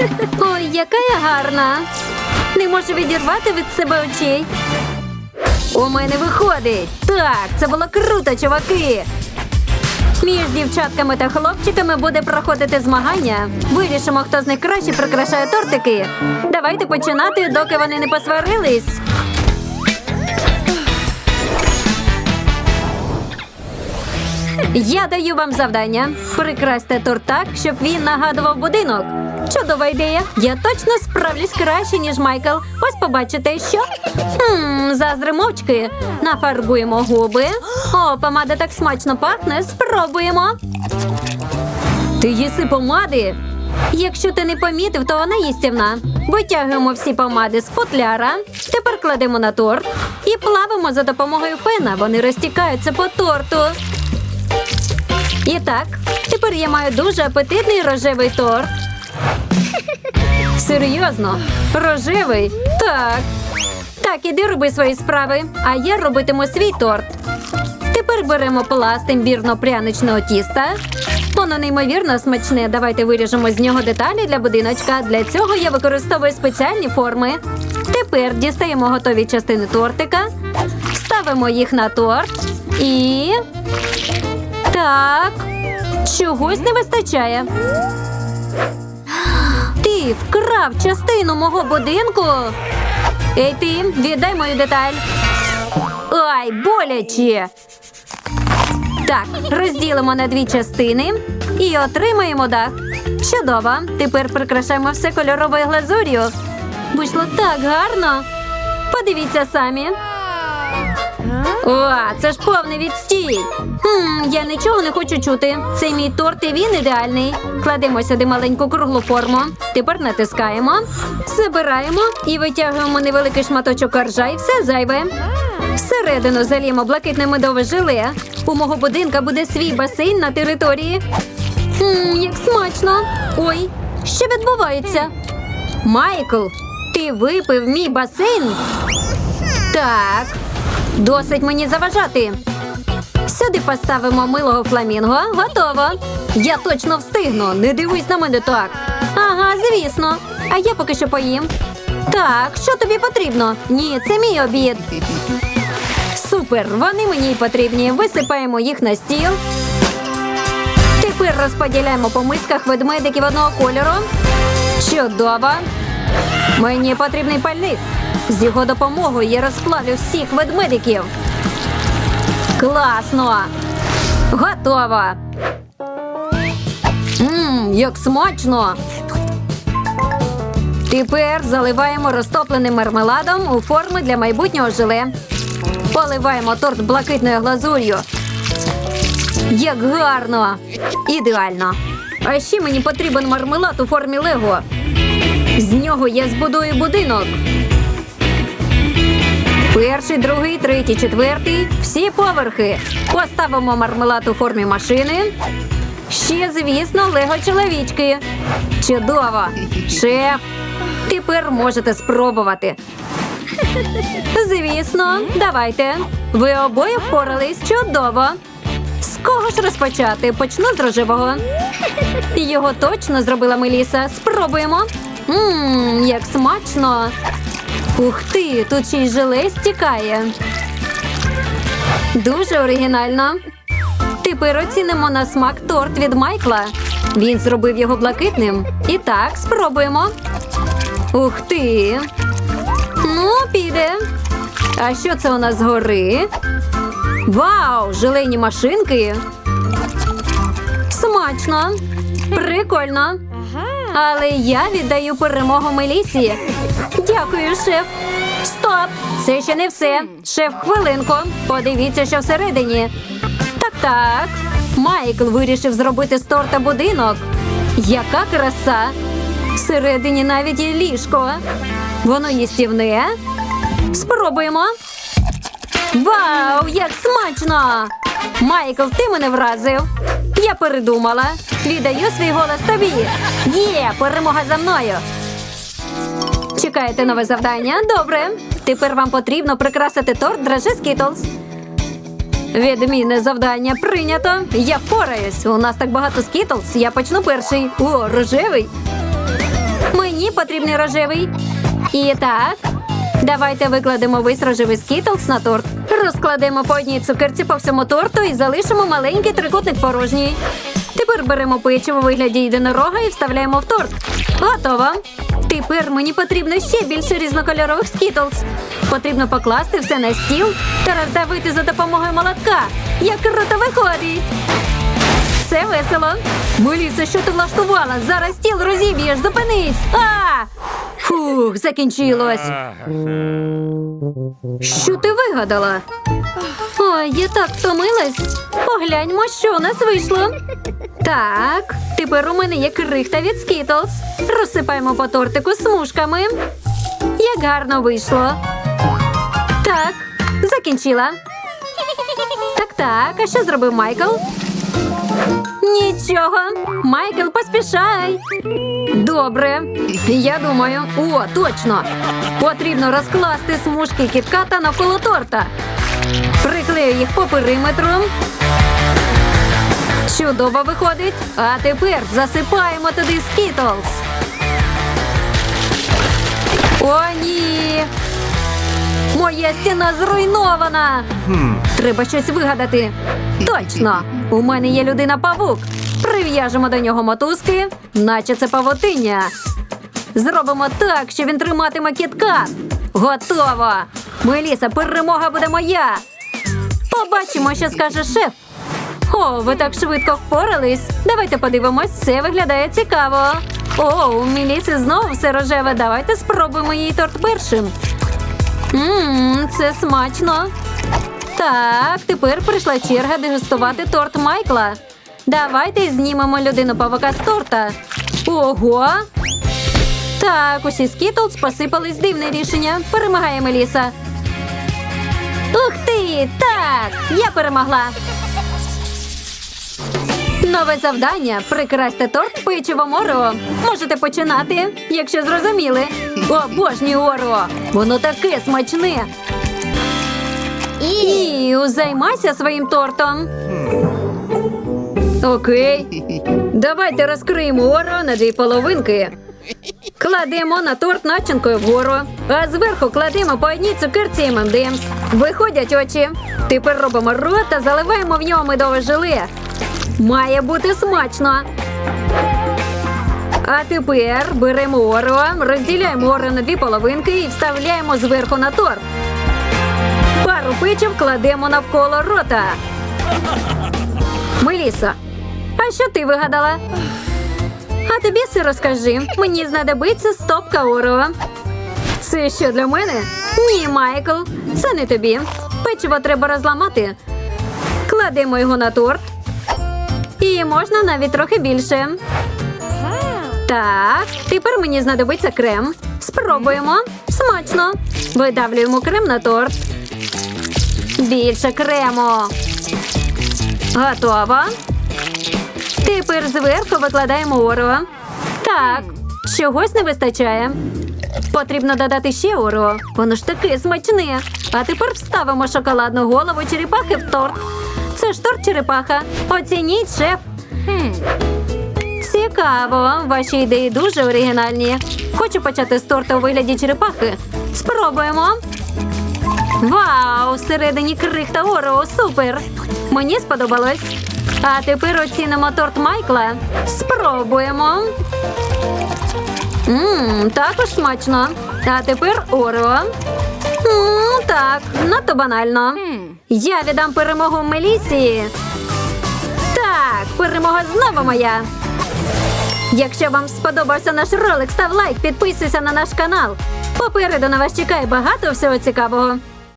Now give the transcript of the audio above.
Ой, яка я гарна. Не можу відірвати від себе очей. У мене виходить. Так, це було круто, чуваки. Між дівчатками та хлопчиками буде проходити змагання. Вирішимо, хто з них краще прикрашає тортики. Давайте починати, доки вони не посварились. Я даю вам завдання. Прикрасьте торт так, щоб він нагадував будинок. Чудова ідея. Я точно справлюсь краще, ніж Майкл. Ось побачите, що. Хм, заздри мовчки. Нафарбуємо губи. О, помада так смачно пахне. Спробуємо. Ти їси помади? Якщо ти не помітив, то вона їстівна. Витягуємо всі помади з футляра. Тепер кладемо на торт і плавимо за допомогою пена. Вони розтікаються по торту. І так, тепер я маю дуже апетитний рожевий торт. Серйозно? Рожевий? Так. Так, іди роби свої справи, а я робитиму свій торт. Тепер беремо пласт імбірно-пряничного тіста. Воно неймовірно смачне. Давайте виріжемо з нього деталі для будиночка. Для цього я використовую спеціальні форми. Тепер дістаємо готові частини тортика, ставимо їх на торт і. Так, чогось не вистачає. Ти вкрав частину мого будинку. Ей ти, віддай мою деталь. Ай, боляче. Так, розділимо на дві частини і отримаємо дах. Чудово. Тепер прикрашаємо все кольоровою глазур'ю. Вийшло так гарно. Подивіться самі. О, це ж повний відстій. Хм, я нічого не хочу чути. Це мій торт і він ідеальний. Кладемо сюди маленьку круглу форму. Тепер натискаємо, забираємо і витягуємо невеликий шматочок коржа і все зайве. Всередину заліємо блакитне медове желе. У мого будинка буде свій басейн на території. Мм, як смачно. Ой, що відбувається? Майкл, ти випив мій басейн? Так, досить мені заважати. Сюди поставимо милого фламінго. Готово. Я точно встигну. Не дивись на мене так. Ага, звісно. А я поки що поїм. Так, що тобі потрібно? Ні, це мій обід. Супер, вони мені й потрібні. Висипаємо їх на стіл. Тепер розподіляємо по мисках ведмедиків одного кольору. Чудово. Мені потрібний пальник. З його допомогою я розплавлю всіх ведмедиків. Класно! Готово! Мм, як смачно! Тепер заливаємо розтопленим мармеладом у форми для майбутнього желе. Поливаємо торт блакитною глазур'ю. Як гарно! Ідеально! А ще мені потрібен мармелад у формі Лего. З нього я збудую будинок. Перший, другий, третій, четвертий. Всі поверхи. Поставимо мармелад у формі машини. Ще, звісно, лего чоловічки. Чудово! Шеф, тепер можете спробувати. Звісно, давайте. Ви обоє впорались чудово. З кого ж розпочати? Почну з рожевого. Його точно зробила Меліса. Спробуємо. Ммм, як смачно. Ух ти, тут ще й желе стікає. Дуже оригінально. Тепер оцінимо на смак торт від Майкла. Він зробив його блакитним. І так, спробуємо. Ух ти. Ну, піде. А що це у нас згори? Вау! Желейні машинки. Смачно. Прикольно. Але я віддаю перемогу Мелісі. Дякую, шеф. Стоп! Це ще не все. Шеф, хвилинку. Подивіться, що всередині. Так, так. Майкл вирішив зробити з торта будинок. Яка краса! Всередині навіть є ліжко. Воно їстівне. Спробуємо. Вау, як смачно! Майкл, ти мене вразив. Я передумала. Віддаю свій голос тобі. Є, перемога за мною. Чекаєте нове завдання? Добре. Тепер вам потрібно прикрасити торт драже Скітлз. Відмінне завдання прийнято. Я впораюсь. У нас так багато скітлз. Я почну перший. О, рожевий. Мені потрібний рожевий. І так, давайте викладемо весь рожевий скітлс на торт. Розкладемо по одній цукерці по всьому торту і залишимо маленький трикутник порожній. Тепер беремо печиво у вигляді єдинорога і вставляємо в торт. Готово. Тепер мені потрібно ще більше різнокольорових скітлз. Потрібно покласти все на стіл та роздавити за допомогою молотка. Як круто виходить! Це весело. Меліса, що ти влаштувала? Зараз стіл розіб'єш, зупинись. А! Фух, закінчилось. Що ти вигадала? Ой, я так втомилась. Погляньмо, що у нас вийшло. Так, тепер у мене є крихта від Skittles. Розсипаємо по тортику смужками. Як гарно вийшло. Так, закінчила. Так, так, а що зробив Майкл? Нічого. Майкл, поспішай. Добре. Я думаю, о, точно. Потрібно розкласти смужки кітката навколо торта. Приклею їх по периметру. Чудово виходить. А тепер засипаємо туди скітлс. О, ні. Моя стіна зруйнована. Треба щось вигадати. Точно, у мене є людина павук. Прив'яжемо до нього мотузки, наче це павутиння. Зробимо так, що він триматиме кіткат. Готово! Меліса, перемога буде моя. Побачимо, що скаже шеф. О, ви так швидко впорались. Давайте подивимось, це виглядає цікаво. О, у Меліси знову все рожеве. Давайте спробуємо її торт першим. Ммм, це смачно. Так, тепер прийшла черга дегустувати торт Майкла. Давайте знімемо людину павука з торта. Ого! Так, усі скітлс посипались дивне рішення. Перемагає Меліса. Ух ти! Так! Я перемогла. Нове завдання прикрасьте торт печивом Оро. Можете починати, якщо зрозуміли. Обожнюю Оро! Воно таке смачне. Іу, займайся своїм тортом. Окей. Давайте розкриємо Оро на дві половинки. Кладемо на торт начинкою вгору, а зверху кладемо по одній цукерці M&M's. Виходять очі. Тепер робимо рот та заливаємо в нього медове желе. Має бути смачно. А тепер беремо оро, розділяємо оро на дві половинки і вставляємо зверху на торт. Пару печив кладемо навколо рота. Меліса, а що ти вигадала? А тобі все розкажи. Мені знадобиться стопка оро. Це що для мене? Ні, Майкл, це не тобі. Печиво треба розламати. Кладемо його на торт. І можна навіть трохи більше. Так, тепер мені знадобиться крем. Спробуємо. Смачно. Видавлюємо крем на торт. Більше крему. Готово. Тепер зверху викладаємо оро. Так, чогось не вистачає. Потрібно додати ще оро. Воно ж таке смачне. А тепер вставимо шоколадну голову черепахи в торт. Це ж торт черепаха. Оцініть, шеф. Цікаво, ваші ідеї дуже оригінальні. Хочу почати з торта у вигляді черепахи. Спробуємо. Вау! Всередині крихта Орео, супер! Мені сподобалось. А тепер оцінимо торт Майкла. Спробуємо. Ммм, також смачно. А тепер Орео. М, так, надто банально. Я віддам перемогу Мелісі. Так, перемога знову моя. Якщо вам сподобався наш ролик, став лайк, підписуйся на наш канал. Попереду на вас чекає багато всього цікавого.